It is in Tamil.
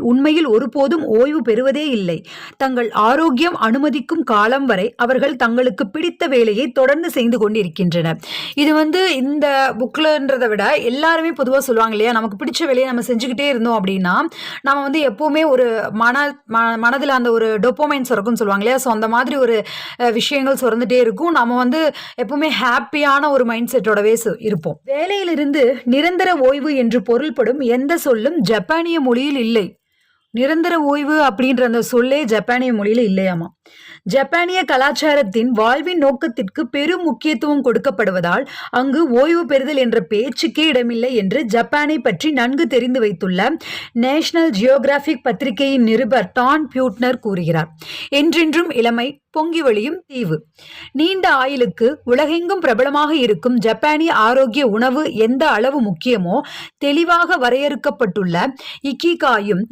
உண்மையில் ஒருபோதும் ஓய்வு பெறுவதே இல்லை. தங்கள் ஆரோக்கியம் அனுமதிக்கும் காலம் வரை அவர்கள் தங்களுக்கு பிடித்த வேலையை தொடர்ந்து செய்து கொண்டிருக்கின்றனர். இது வந்து இந்த புக்கில்ன்றதை விட எல்லாருமே பொதுவாக சொல்லுவாங்க இல்லையா நமக்கு பிடிச்ச வேலையை நம்ம செஞ்சுக்கிட்டே இருந்தோம் அப்படின்னா நம்ம வந்து எப்போவுமே ஒரு மன ம மனதில் அந்த ஒரு டொப்போமைன் சுரக்கும்னு சொல்லுவாங்க இல்லையா. ஸோ அந்த மாதிரி ஒரு விஷயங்கள் சுரந்துட்டே இருக்கும். நம்ம வந்து எப்பவுமே ஹாப்பியான ஒரு மைண்ட் செட்டோடவே சு- இருப்போம். வேலையிலிருந்து நிரந்தர ஓய்வு என்று பொருள்படும் எந்த சொல்லும் ஜப்பானிய மொழியில் இல்லை. நிரந்தர ஓய்வு அப்படின்ற அந்த சொல்லே ஜப்பானிய மொழியில இல்லையாமா? ஜப்பானிய கலாச்சாரத்தின் வாழ்வின் நோக்கத்திற்கு பெரும் முக்கியத்துவம் கொடுக்கப்படுவதால் அங்கு ஓய்வு பெறுதல் என்ற பேச்சுக்கே இடமில்லை என்று ஜப்பானை பற்றி நன்கு தெரிந்து வைத்துள்ள நேஷனல் ஜியோகிராபிக் பத்திரிகையின் நிருபர் டான் பியூட்னர் கூறுகிறார் என்றென்றும் இளமை பொங்கி வழியும் தீவு. நீண்ட ஆயுளுக்கு உலகெங்கும் பிரபலமாக இருக்கும் ஜப்பானிய ஆரோக்கிய உணவு எந்த அளவு முக்கியமோ தெளிவாக வரையறுக்கப்பட்டுள்ள இக்கிகாயும்